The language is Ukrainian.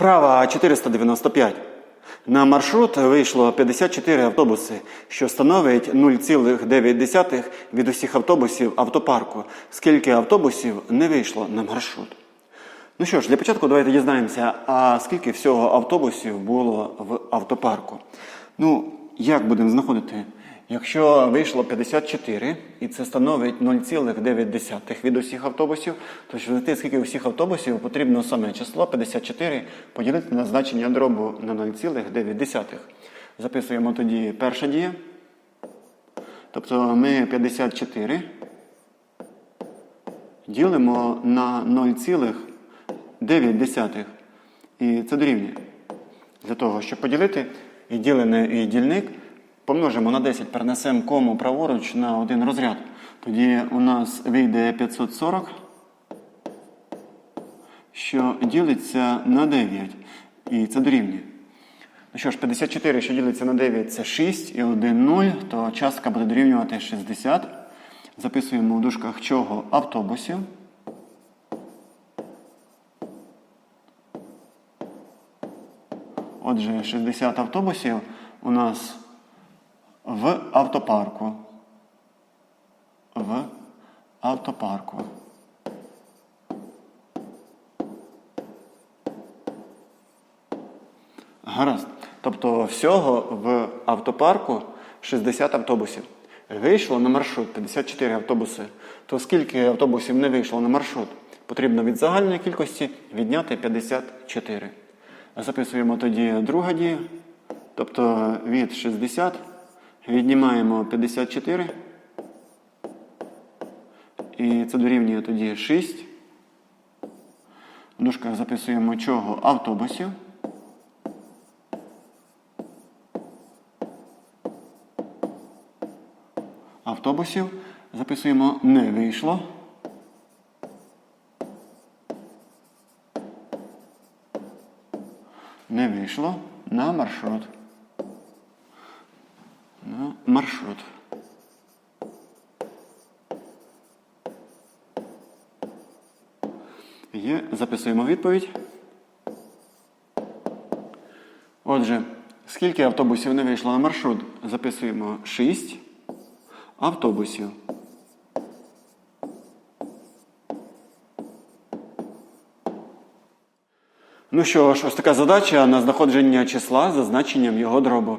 Вправа 495. На маршрут вийшло 54 автобуси, що становить 0,9 від усіх автобусів автопарку. Скільки автобусів не вийшло на маршрут? Ну що ж, для початку давайте дізнаємося, а скільки всього автобусів було в автопарку. Ну, як будемо знаходити? Якщо вийшло 54, і це становить 0,9 від усіх автобусів, то щоб знайти скільки усіх автобусів, потрібно саме число 54 поділити на значення дробу на 0,9. Записуємо тоді перша дія. Тобто ми 54 ділимо на 0,9. І це дорівнює. Для того, щоб поділити і ділене, і дільник, помножимо на 10, перенесемо кому праворуч на один розряд. Тоді у нас вийде 540, що ділиться на 9. І це дорівнює. Ну що ж, 54, що ділиться на 9, це 6 і 1 0, то частка буде дорівнювати 60. Записуємо у дужках чого автобусів. Отже, 60 автобусів у нас в автопарку. В автопарку. Гаразд. Тобто всього в автопарку 60 автобусів. Вийшло на маршрут 54 автобуси. То скільки автобусів не вийшло на маршрут? Потрібно від загальної кількості відняти 54. Записуємо тоді друга дія. Тобто від 60 віднімаємо 54. І це дорівнює тоді 6. В дужках записуємо чого автобусів. Автобусів записуємо не вийшло. Не вийшло на маршрут. На маршрут. Є, записуємо відповідь. Отже, скільки автобусів не вийшло на маршрут? Записуємо 6 автобусів. Ну що ж, ось така задача на знаходження числа за значенням його дробу.